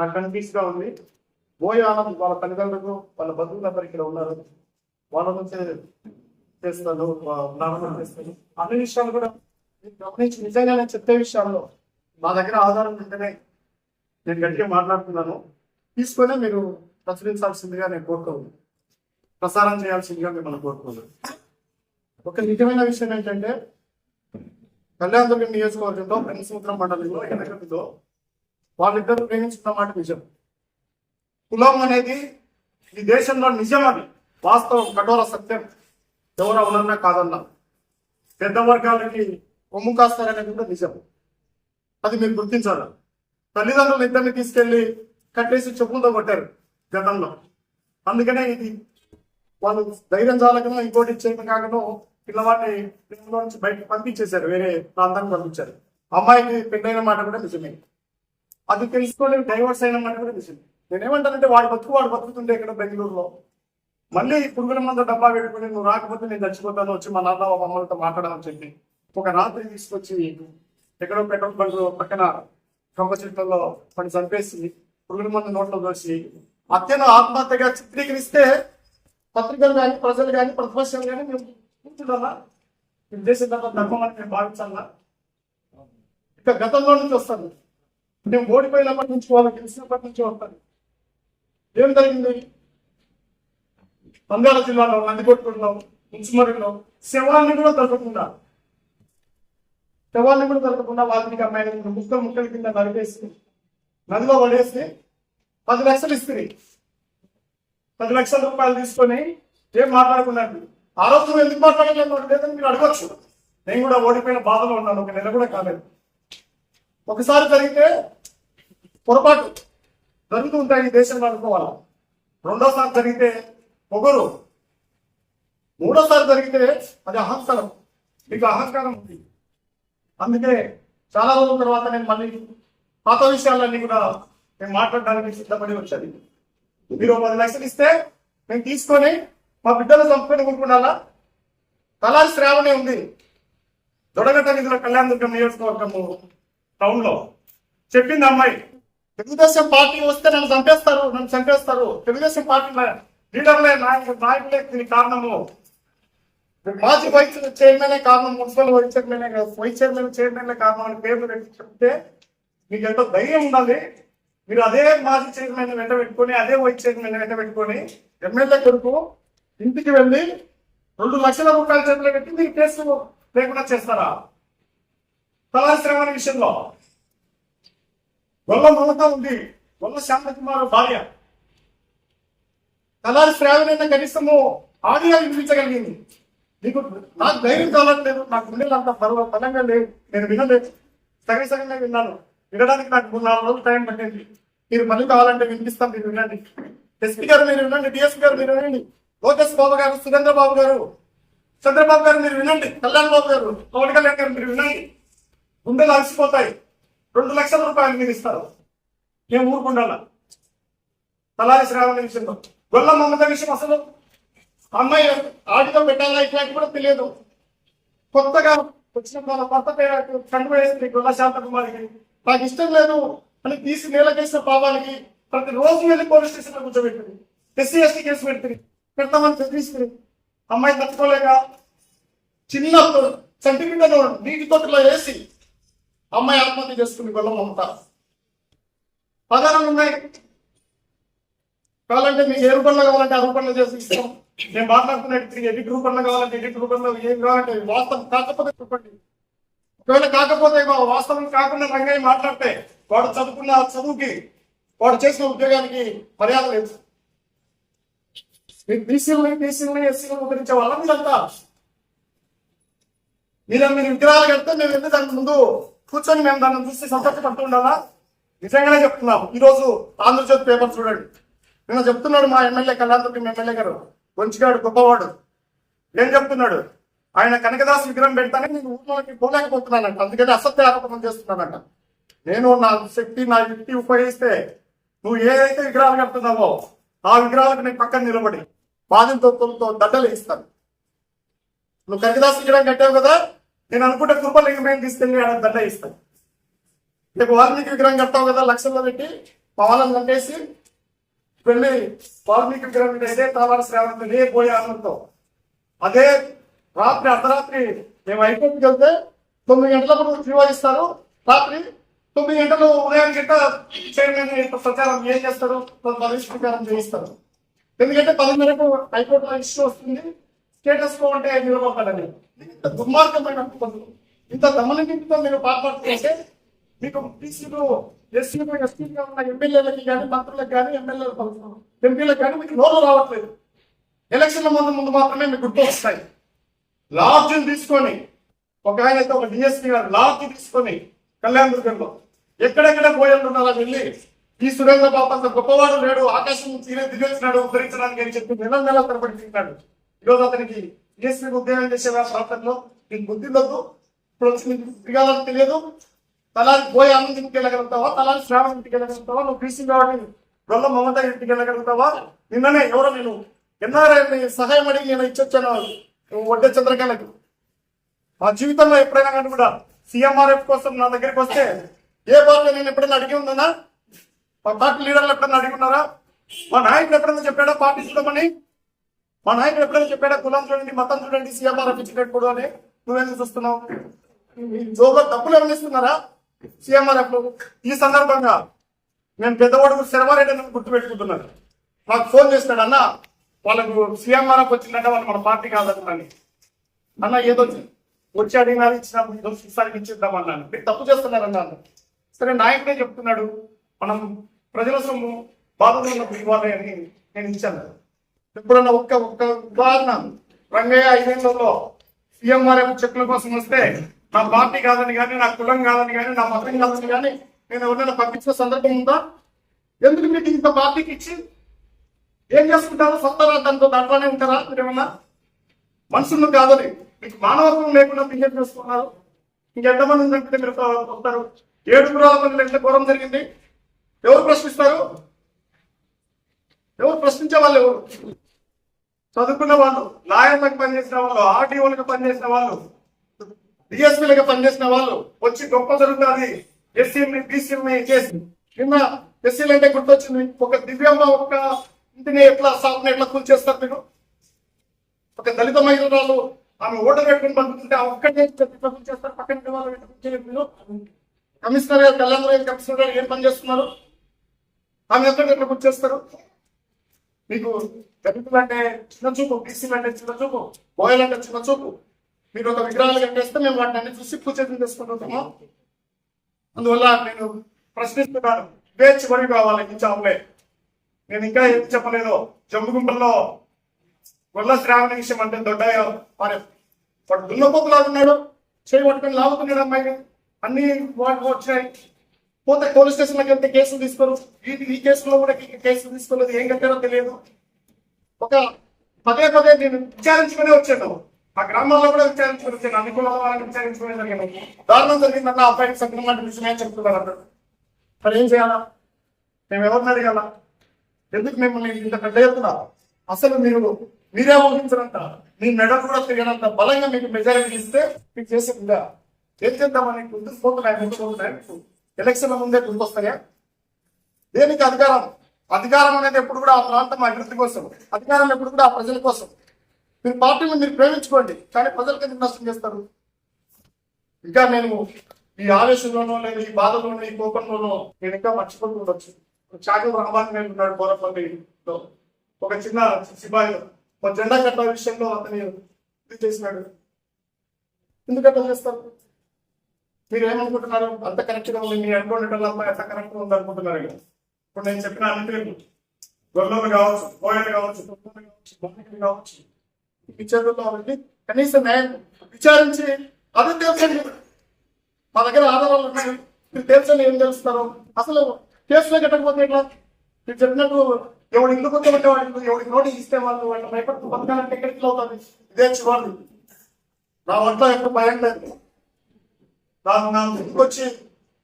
నాకు కన్ఫ్యూజ్గా ఉంది. బోయ ఆనంద్ వాళ్ళ తల్లిదండ్రులు వాళ్ళ బంధువులందరూ ఇక్కడ ఉన్నారు. వాళ్ళ నుంచి చేస్తాను నామకం చేస్తాను. అన్ని విషయాలు కూడా గమనించి నిజంగా నేను చెప్పే విషయాల్లో మా దగ్గర ఆధారం ఉంటేనే నేను గట్టిగా మాట్లాడుతున్నాను. తీసుకొని మీరు ప్రచురించాల్సిందిగా నేను కోరుకోను. ప్రసారం చేయాల్సిందిగా మిమ్మల్ని కోరుకోను. ఒక నిజమైన విషయం ఏంటంటే కళ్యాణదుర్గం నియోజకవర్గంలో పెనసముద్రం మండలంలో ఎనగటిలో వాళ్ళిద్దరు ప్రేమించుకున్న మాట నిజం. కులం అనేది ఈ దేశంలో నిజం అది. వాస్తవం కఠోర సత్యం. ఎవరు అవునన్నా కాదన్నా. పెద్ద వర్గాలకి కొమ్ము కాస్తారనేది కూడా నిజం. అది మీరు గుర్తించాలి. తల్లిదండ్రులు ఇద్దరిని తీసుకెళ్ళి కట్టేసి చెప్పులతో కొట్టారు గతంలో. అందుకనే ఇది వాళ్ళు ధైర్యం చాలకనో ఇంకోటి చేయడం కాకనో పిల్లవాడిని ప్రేమలో నుంచి బయటకు పంపించేశారు వేరే ప్రాంతానికి పంపించారు. అమ్మాయికి పెళ్ళైన మాట కూడా నిజమే. అది తెలుసుకోలేదు డైవర్స్ అయిన కూడా నిజమే నేనేమంటానంటే వాడి బతుకు వాడు బతుకుతుండే ఇక్కడ బెంగళూరులో. మళ్ళీ పురుగుల మందు డబ్బా పెట్టుకుని నువ్వు రాకపోతే నేను చచ్చిపోతాను వచ్చి మా నాన్న మా అమ్మలతో మాట్లాడమని చెప్పి ఒక రాత్రి తీసుకొచ్చి ఎక్కడో పెట్రోల్ బంక్ పక్కన కంప చెట్లలో పని చంపేసి పురుగుల మందు నోట్లో దోసి అత్యంత ఆత్మహత్యగా చిత్రీకరిస్తే పత్రికలు కానీ ప్రజలు కానీ ప్రతిపక్షాలు కానీ మేము కూర్చుంటామా మేము చేసిన తర్వాత ధర్మం అని మేము భావించాలా? ఇక గతంలో నుంచి వస్తాను మేము ఓడిపోయినప్పటి నుంచి వాళ్ళకి గెలిచినప్పటి నుంచి వస్తాను ఏం జరిగింది? నంద్యాల జిల్లాలో నందికొట్టులో మున్సిమరిలో శవాన్ని కూడా దొరకకుండా శవాన్ని కూడా దొరకకుండా వాళ్ళని అమ్మాయిని ముక్కలు ముక్కల కింద నడిపేసి నదిలో పడేసి పది లక్షలు ఇస్తుంది. పది లక్షల రూపాయలు తీసుకొని ఏం మాట్లాడుకున్నాడు ఆ రోజు ఎందుకు మాట్లాడలేదు? లేదని మీరు అడగచ్చు. నేను కూడా ఓడిపోయిన బాధలో ఉన్నాను. ఒక నెల కూడా కాలేదు. ఒకసారి జరిగితే పొరపాటు జరుగుతూ ఉంటాయి ఈ దేశంలో అనుకోవాలా రెండోసారి జరిగితే పొగరు. మూడోసారి జరిగితే అది అహంకారం. మీకు అహంకారం ఉంది. అందుకే చాలా రోజుల తర్వాత నేను మళ్ళీ పాత విషయాలన్నీ కూడా నేను మాట్లాడడానికి సిద్ధపడి వచ్చాను. మీరు పది లక్షలు ఇస్తే నేను తీసుకొని మా బిడ్డలు చంపుకొని ఊరుకున్నాలా తలారి శ్రావణే ఉంది. దొడగట్ట నిధుల కళ్యాణ దుర్గం నియోజకవర్గము టౌన్లో చెప్పింది అమ్మాయి. తెలుగుదేశం పార్టీ వస్తే నన్ను చంపేస్తారు నన్ను చంపేస్తారు. తెలుగుదేశం పార్టీ లీడర్లే నాయకులు నాయకులే దీనికి కారణము. మాజీ వైస్ చైర్మనే కారణం మున్సిపల్ వైస్ చైర్మనే వైస్ చైర్మన్ చైర్మన్ కారణం అని పేర్లు పెట్టి చెప్తే మీకు ఎంతో ధైర్యం ఉండాలి. మీరు అదే మాజీ చైర్మన్ వెంట పెట్టుకొని అదే వైస్ చైర్మన్ వెంట పెట్టుకొని ఎమ్మెల్యే కొడుకు ఇంటికి వెళ్ళి రెండు లక్షల రూపాయల చేతిలో పెట్టి మీకు కేసు లేకుండా చేస్తారా? కళాశ్రమ విషయంలో గొల్ల మమత ఉంది గొల్ల శాంతకుమార్ భార్య. తలారి శ్రావణ కనీసము ఆడియో వినిపించగలిగింది. నీకు నాకు ధైర్యం కావట్లేదు నాకు గుండెలు అంత బరువు బలంగా లేదు నేను వినలేదు. సగం సగంగా విన్నాను. వినడానికి నాకు మూడు నాలుగు రోజులు టైం పట్టింది. మీరు మళ్ళీ కావాలంటే వినిపిస్తాం మీరు వినండి. ఎస్పీ గారు మీరు వినండి డిఎస్పీ గారు మీరు వినండి. లోకేష్ బాబు గారు సురేంద్ర బాబు గారు. చంద్రబాబు గారు మీరు వినండి కళ్యాణ్ బాబు గారు పవన్ కళ్యాణ్ గారు మీరు వినండి. గుండెలు అలసిపోతాయి రెండు లక్షల రూపాయలు మీరు ఇస్తారు. మేము ఊరుకుండాల? తలారి శ్రావణ విషయంలో గొల్ల మమత విషయం అసలు? అమ్మాయి ఆడితో పెట్టాలా? ఇట్లాంటి కూడా తెలియదు. కొత్తగా వచ్చిన వాళ్ళ కొత్త పేరు కండు వేసింది గొల్ల శాంత కుమారికి నాకు ఇష్టం లేదు అని తీసి నేలకేసిన పాపాలకి ప్రతి రోజు వెళ్ళి పోలీస్ స్టేషన్లో కూర్చోబెట్టింది. ఎస్సీ ఎస్టీ కేసు పెడుతుంది. పెడతామని బెదిరిస్తుంది అమ్మాయి తట్టుకోలేక చిన్న చంటి బిడ్డను నీటి తోటలో వేసి అమ్మాయి ఆత్మహత్య చేసుకుంది బలం మమత పదాలు ఉన్నాయి. కావాలంటే మీకు ఏ రూపంలో కావాలంటే ఆ రూపంలో చేసి ఇస్తాం. నేను మాట్లాడుతున్నట్టు ఎడిట్ రూపంలో కావాలంటే ఎడిట్ రూపంలో ఏం కావాలంటే వాస్తవం కాకపోతే చూపండి ఒకవేళ కాకపోతే వాస్తవం కాకుండా రంగయ్య మాట్లాడితే వాడు చదువుకున్న చదువుకి వాడు చేసిన ఉద్యోగానికి మర్యాద లేదు. మీరు బీసీలని బీసీలని ఎస్సీలను ఉద్ధరించే వాళ్ళ మీరంతా. మీరు మీరు విగ్రహాలు కడితే మేము ఎందుకు దానికి ముందు కూర్చొని మేము దాన్ని చూసి సంతోషపడుతూ ఉండాలా నిజంగానే చెప్తున్నాం ఈరోజు ఆంధ్రజ్యోతి పేపర్ చూడండి. నిన్న చెప్తున్నాడు మా ఎమ్మెల్యే కళ్యాణ్ ఎమ్మెల్యే గారు. వంచిగాడు గొప్పవాడు. ఏం చెప్తున్నాడు? ఆయన కనకదాస్ విగ్రహం పెడతానే నేను ఊర్లోకి పోలేకపోతున్నానంట. అందుకని అసత్య ఆరోపణం చేస్తున్నానంట. నేను నా శక్తి నా యుక్తి ఉపయోగిస్తే నువ్వు ఏదైతే విగ్రహాలు కడుతున్నావో ఆ విగ్రహాలకు నేను పక్కన నిలబడి బాధితులతో దడ్డలు ఇస్తాను నువ్వు కనకదాస్ విగ్రహం కట్టావు కదా? నేను అనుకుంటే కృపలింగం తీసుకెళ్ళి ఆడ దండ ఇస్తాను రేపు వాల్మీకి విగ్రహం కట్టావు కదా లక్షల్లో పెట్టి పవనం దండేసి వెళ్ళి వాల్మీకి విగ్రహం అయితే ఇదే తాళాల శ్రావణం పోయే ఆనందంతో. అదే రాత్రి అర్ధరాత్రి మేము హైకోర్టుకి వెళ్తే తొమ్మిది గంటలప్పుడు నిర్వహిస్తారు రాత్రి తొమ్మిది గంటలు ఉదయం గంట చైర్మన్ ప్రచారం ఏం చేస్తారు? పరిష్కారం చేయిస్తారు. ఎందుకంటే పదిన్నరకు హైకోర్టులో ఇష్యూ వస్తుంది. స్టేటస్ కో అంటే నిలబడతాడని ఇంత దుర్మార్గమైన పనులు, ఇంత దమనగిరితో మీరు పాల్పడుతుంటే మీకు బీసీలు ఎస్సీలు ఎస్టీగా ఉన్న ఎమ్మెల్యేలకి కానీ మంత్రులకు కానీ ఎమ్మెల్యేలకు ఎంపీలకు కానీ మీకు నోరు రావట్లేదు. ఎలక్షన్ల ముందు ముందు మాత్రమే మీకు గుర్తు వస్తాయి. లాడ్జిని తీసుకొని ఒక ఆయన అయితే ఒక డిఎస్పీ గారు లాడ్జ్ తీసుకొని కళ్యాణ్ దుర్గంలో ఎక్కడెక్కడ పోయాడు ఉన్నారా వెళ్ళి ఈ సురేంద్ర బాబు అంత గొప్పవాడు లేడు ఆకాశం తీరే దిగేసినాడు ఉద్ధరించడానికి అని చెప్పి నెల నెల తరబడి తింటాడు. ఈరోజు అతనికి డిఎస్పీ ఉద్యోగం చేసేవా ప్రాంతంలో నీకు బుద్ధి లేదు ఇప్పుడు వచ్చి నీకు దిగాలని తెలియదు. తలారి పోయి అన్నం ఇంటికి వెళ్ళగలుగుతావా? తలారి శ్రావణ్ ఇంటికి వెళ్ళగలుగుతావా? నువ్వు బీసీ కాబట్టి రొల్ల మమత ఇంటికి వెళ్ళగలుగుతావా? నిన్ననే ఎవరో నేను ఎన్ఆర్ఐ సహాయం అడిగి నేను ఇచ్చొచ్చాను. వడ్డే చంద్రకాలకు మా జీవితంలో ఎప్పుడైనా కానీ కూడా సీఎంఆర్ఎఫ్ కోసం నా దగ్గరికి వస్తే ఏ పార్టీ నేను ఎప్పుడైనా అడిగి ఉందన్నా? మా పార్టీ లీడర్లు ఎప్పుడైనా అడిగి ఉన్నారా? మా నాయకుడు ఎప్పుడైనా చెప్పాడా? పార్టీ చూడమని మా నాయకుడు ఎప్పుడైనా చెప్పాడా కులం చూడండి మతం చూడండి సీఎంఆర్ఎఫ్ ఇచ్చినప్పుడు అని? నువ్వేం చూస్తున్నావు? మీ డబ్బులు ఎవరిస్తున్నారా ఇస్తున్నారా? సీఎంఆర్ఎఫ్ ఈ సందర్భంగా నేను పెద్దవాడు శర్మారెడ్డి అని గుర్తుపెట్టుకుంటున్నాను. నాకు ఫోన్ చేస్తాడు అన్న వాళ్ళకు సీఎంఆర్ఎఫ్ వచ్చిందంటే వాళ్ళు మన పార్టీ కాదన్నాను అన్న ఏదో వచ్చి అడిగినా ఇచ్చినప్పుడు ఏదో ఈసారికి ఇచ్చిద్దాం అన్నాను. మీరు తప్పు చేస్తున్నారు సరే నాయకుడే చెప్తున్నాడు మనం ప్రజల సొమ్ము బాధలో ఉన్నప్పుడు ఇవ్వాలి అని నేను ఇచ్చాను. ఎప్పుడన్నా ఒక్క ఒక్క ఉదాహరణ రంగయ్య ఐదేళ్ళలో సీఎంఆర్ఎఫ్ చెక్కుల కోసం వస్తే నా పార్టీ కాదని కానీ నా కులం కాదని కానీ నా మతం కాదని కానీ నేను ఎవరైనా పంపించిన సందర్భం ఉందా? ఎందుకు మీకు ఇంత పార్టీకి ఇచ్చి ఏం చేసుకుంటారు? సొంత దాంతో దాంట్లోనే ఉంటారా? ఏమన్నా? మనుషులు కాదని. మీకు మానవత్వం లేకుండా బిహేవ్ చేసుకున్నారు ఇంకెంతమంది ఉందంటే మీరు వస్తారు. ఏడుగురు మంది ఎంత ఘోరం జరిగింది. ఎవరు ప్రశ్నిస్తారు? ఎవరు ప్రశ్నించే వాళ్ళు ఎవరు? చదువుకున్న వాళ్ళు లాయర్లకు పనిచేసిన వాళ్ళు ఆర్టీఓలకు పనిచేసిన వాళ్ళు డిఎస్పీలకు పనిచేసిన వాళ్ళు వచ్చి గొప్ప జరుగుతుంది. ఎస్సీని బీసీని చేసి. నిన్న ఎస్సీలు అంటే గుర్తొచ్చింది ఒక దివ్యమ్మ ఒక ఇంటిని ఎట్లా సాగుని ఎట్లా కూల్చేస్తారు మీరు? ఒక దళిత మహిళలు ఆమె ఓటర్ పెట్టుకుని పంపుతుంటే ఆ ఒక్కటే చేస్తారు? పక్కన వాళ్ళు మీరు? కమిషనర్ గారు కళ్యాణ్ గారు కమిషనర్ గారు ఏం పని చేస్తున్నారు? ఆమె ఎక్కడ ఎట్లా కూర్చేస్తారు మీకు దళితులు అంటే చిన్న చూపు బీసీలు అంటే చిన్న చూపు బోయలు అంటే చిన్న చూపు. మీరు ఒక విగ్రహాలు కట్టేస్తే మేము వాటిని అన్ని చూసి పూజ చేసుకుంటున్నాము అందువల్ల నేను ప్రశ్నిస్తున్నాను వేచి వరి కావాలి ఇచ్చాములే నేను ఇంకా ఏం చెప్పలేదు జమ్ము గుంపల్లో గొల్ల శ్రావణ విషయం అంటే దొడ్డాయ మరి వాడు దున్నపోతులా ఉన్నాడు. చేయి పట్టుకొని లాగుతున్నాడు అమ్మాయిని. అన్ని వాటికి వచ్చినాయి. పోతే పోలీస్ స్టేషన్లోకి వెళ్తే కేసులు తీసుకోరు. ఈ ఈ కేసులో కూడా కేసులు తీసుకోలేదు. ఏం కట్టారో తెలియదు. ఒక పదే పదే నేను విచారించుకునే వచ్చాను. ఆ గ్రామాల్లో కూడా విచారించుకుని వచ్చాను. అన్ని కులాల వాళ్ళని విచారించుకునే జరిగింది. దారుణం జరిగిందన్న అబ్బాయికి సక్రమంటే విషయమే చెప్తున్నారు అందరు. మరి ఏం చేయాలా? మేము ఎవరిని అడగాల? ఎందుకు మిమ్మల్ని ఇంత పెద్ద ఎత్తున? అసలు మీరు మీరే ఊహించినంత మీ మెడ కూడా తిరిగినంత బలంగా మీకు మెజారిటీ ఇస్తే మీకు చేసిందా ఏం చేద్దామని గుర్తుకుపోతున్నాయి గుర్తుపోతున్నాయి మీకు ఎలక్షన్ల ముందే గుర్తొస్తాయా దేనికి అధికారం? అధికారం అనేది ఎప్పుడు కూడా ఆ ప్రాంతం అభివృద్ధి కోసం అధికారం ఎప్పుడు కూడా ఆ ప్రజల కోసం. మీరు పార్టీని మీరు ప్రేమించుకోండి కానీ ప్రజలకు ఎందుకు నష్టం చేస్తారు? ఇంకా నేను ఈ ఆవేశంలోనో లేదా ఈ బాధలోనో ఈ కోపంలోనో నేను ఇంకా మర్చిపోతూ ఉండొచ్చు. చాకలి రహమాన్ గారు ఉన్నాడు కోరపల్లిలో ఒక చిన్న సిపాయి ఒక జెండా కట్ట విషయంలో అతని ఇది చేసినాడు. ఎందుకంటే చేస్తారు? మీరు ఏమనుకుంటున్నారు? అంత కరెక్ట్గా ఉంది మీ అనుకోవడం అంత కరెక్ట్గా ఉంది అనుకుంటున్నారు కదా. ఇప్పుడు నేను చెప్పిన అన్నింటినీ గొర్రెలు కావచ్చు కోయలు కావచ్చు కుక్కలు కావచ్చు బాలికలు కావచ్చు ఈ వెళ్ళి కనీసం న్యాయం విచారించి అదే తెలుసండి మా దగ్గర ఆధారాలు ఉన్నాయి. మీరు తెలుసని ఏం తెలుస్తారు? అసలు కేసులో కట్టకపోతే ఎట్లా? మీరు చెప్పినట్టు ఎవడు ఇల్లు కొత్త వాడు ఎవడికి నోటీస్ ఇస్తే వాళ్ళు వాళ్ళు భయపడుతూ బతకాలంటే ఎక్కడికి అవుతుంది ఇదే చివరి నా ఒంట్లో ఎప్పుడు భయం లేదు. నాకు నాకు ఇంటికి వచ్చి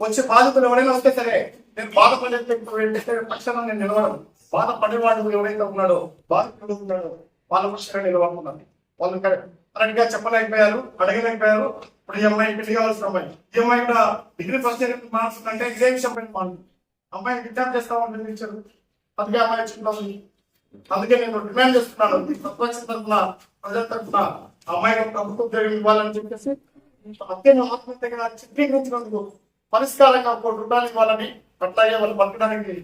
వచ్చి బాధితులు ఎవరైనా వస్తే సరే నేను బాధపడే పక్షాన నేను నిలవడం బాధపడేవాడు ఎవరైతే ఉన్నాడో బాధితుడు ఉన్నాడో వాళ్ళ పక్షంగా నిలవకున్నాను వాళ్ళు కరెక్ట్గా చెప్పలేకపోయారు అడగలేకపోయారు. ఇప్పుడు ఈ అమ్మాయి పెళ్ళి కావాల్సిన అమ్మాయి. ఈ అమ్మాయి కూడా డిగ్రీ ఫస్ట్ ఇయర్ మార్క్స్ అంటే ఇదే విషయం పైన మాట్లాడు అమ్మాయిని విద్యార్థి చేస్తామని నిర్ణయించారు. అందుకే అమ్మాయి వచ్చింది అందుకే నేను డిమాండ్ చేస్తున్నాను. ఈ తరఫున ప్రజల తరఫున అమ్మాయికి ప్రభుత్వ ఉద్యోగం ఇవ్వాలని చెప్పేసి. అత్యంత ఆత్మహత్యగా చిత్రీకరించినందుకు పరిష్కారంగా ఒక రుణాలు ఇవ్వాలని అట్లాగే వాళ్ళు బతకడానికి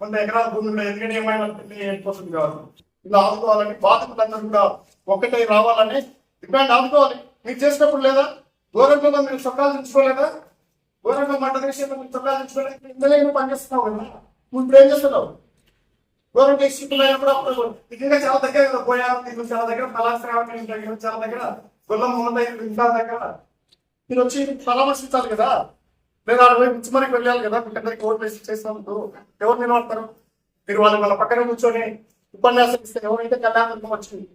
కొంత ఎకరాల భూమిలో ఎందుకంటే ఏమైనా అయిపోతుంది కాదు. ఇలా ఆదుకోవాలని బాధితులందరూ కూడా ఒకటే రావాలని డిమాండ్ ఆదుకోవాలి. మీరు చేసినప్పుడు లేదా? గోరంలో మీరు చొక్కాలు తెచ్చుకోలేదా గోరంలో మంట దేశంలో మీరు చొక్కాలు తెచ్చుకోలేదు ఇందులో పనిచేస్తున్నావు కదా. నువ్వు ఇప్పుడు ఏం చేస్తున్నావు? గవర్నమెంట్ ఎగ్జిక్యూటివ్ అయినప్పుడు అప్పుడు ఇంకా చాలా దగ్గర కదా పోయా నీకు చాలా దగ్గర కళాశ్రావణి దగ్గర చాలా దగ్గర గొల్లం మొహన్ దగ్గర ఇంకా దగ్గర. మీరు వచ్చి పరామర్శించాలి కదా. లేదా ఆడ పోయి ముచ్చుమరికి వెళ్ళాలి కదా మీకు అందరికి ఓట్ వేసి చేసినందుకు ఎవరు నిలబడతారు? మీరు వాళ్ళు వాళ్ళ పక్కన కూర్చొని ఉపన్యాసం ఇస్తే ఎవరైతే కళ్యాణం వచ్చింది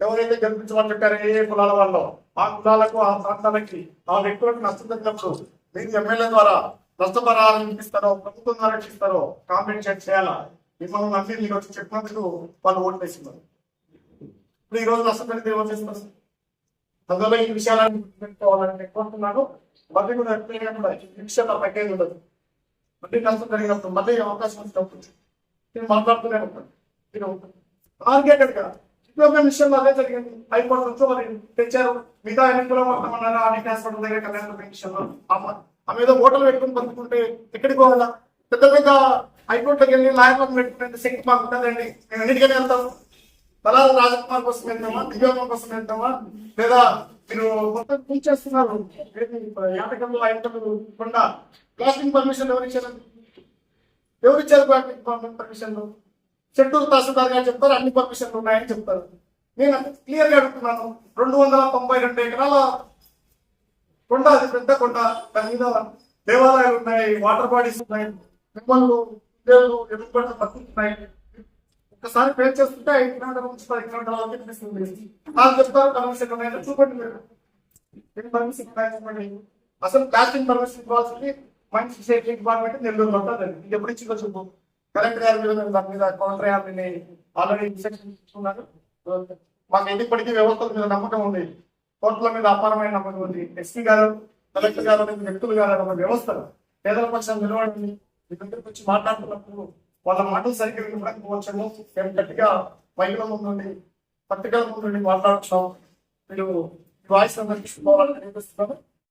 ఎవరైతే గెలిపించమని చెప్పారు ఏ కులాల వాళ్ళు ఆ కులాలకు ఆ ప్రాంతాలకి ఆ వ్యక్తులకు నష్టం తగ్గినప్పుడు మీరు ఎమ్మెల్యే ద్వారా నష్టపరాలు ఇప్పిస్తారో ప్రభుత్వం ద్వారా ఇప్పిస్తారో కాంపెన్సేట్ చేయాలా? మిమ్మల్ని నమ్మి మీరు వచ్చి చెప్పినందుకు వాళ్ళు ఓటు వేస్తున్నారు. ఇప్పుడు ఈ రోజు నష్టపరితే ఏమో చేస్తున్నారు అందులో ఈ విషయాలను పెట్టుకోవాలని కోరుతున్నాను. మళ్ళీ కూడా ఎప్పుడైనా కూడా ఈ ఉండదు. మళ్ళీ కలిసి జరిగినప్పుడు మళ్ళీ అవకాశం వచ్చినప్పుడు నేను మాట్లాడుతూనే ఉంటాను. నేను టార్గెటెడ్ ఇంకొక విషయంలో అదే జరిగింది. హైకోర్టు నుంచి మరి తెచ్చారు. మిగతా ఎన్నికలు మొత్తమన్నారా అనేక హాస్పిటల్ దగ్గర కళ్యాణ విషయంలో ఆమె మీద ఏదో పెట్టుకుని పంచుకుంటే ఎక్కడికి పోవాలా? పెద్ద పెద్ద హైకోర్టుకి వెళ్ళి లాయర్లను పెట్టుకుంటే శక్తి మాకు ఉంటుందండి. మేము ఎన్నికని వెళ్తాము. బలాల రాజకుమార్ కోసం వెళ్తామా దివ్యాంగం కోసం వెళ్తామా లేదా మీరు మొత్తం కూల్చేస్తున్నారు యాటకంలో ఐటమ్ ఇవ్వకుండా ప్లాస్టింగ్ పర్మిషన్ ఎవరు ఇచ్చారు? ఎవరు ఇచ్చారు ప్లాస్టింగ్ పర్మిషన్లు? చెట్టూరు తహసీల్దార్ గారు చెప్తారు అన్ని పర్మిషన్లు ఉన్నాయని చెప్తారు. నేను క్లియర్గా అడుగుతున్నాను. రెండు వందల తొంభై రెండు ఎకరాల కొండ అది పెద్ద కొండ. దాని మీద దేవాలయాలు ఉన్నాయి వాటర్ బాడీస్ ఉన్నాయి మిమ్మల్ని దేవుడు ఎదుర్కొండ ఒకసారి పే చేస్తుంటే ఐదు కిలోమీటర్ల నుంచి పది కిలోమీటర్ల వరకు కనిపిస్తుంది వాళ్ళు చెప్తారు పర్మిషన్ ఉన్నాయని చూపండి మీరు. పర్మిషన్ ఉన్నాయని అసలు ప్లాస్టిక్ పర్మిషన్ ఇవ్వాల్సింది మంచి సేఫ్టీ డిపార్ట్మెంట్ నెల్లూరు ఉంటుంది ఇది ఎప్పుడు ఇచ్చిందో చెప్పు కలెక్టర్ గారి మీద దాని మీద కౌంటర్ యాప్ని ఆల్రెడీ ఇన్స్ట్రక్షన్ ఇస్తున్నారు. మాకు ఇప్పటికీ వ్యవస్థల మీద నమ్మకం ఉంది. కోర్టుల మీద అపారమైన నమ్మకం ఉంది. ఎస్పీ గారు కలెక్టర్ గారు వ్యక్తులు గారు అనే వ్యవస్థ పేదల పక్షాన్ని నిలబడింది మీ దగ్గరికి వచ్చి మాట్లాడుతున్నప్పుడు వాళ్ళ మాటలు సరిగ్గా వినకపోవచ్చము మేము గట్టిగా మైకుల ముందుండి పత్రికల ముందుండి మాట్లాడుతున్నాం. మీరు వాయిస్ అందరికి చూసుకోవాలని అనిపిస్తున్నాను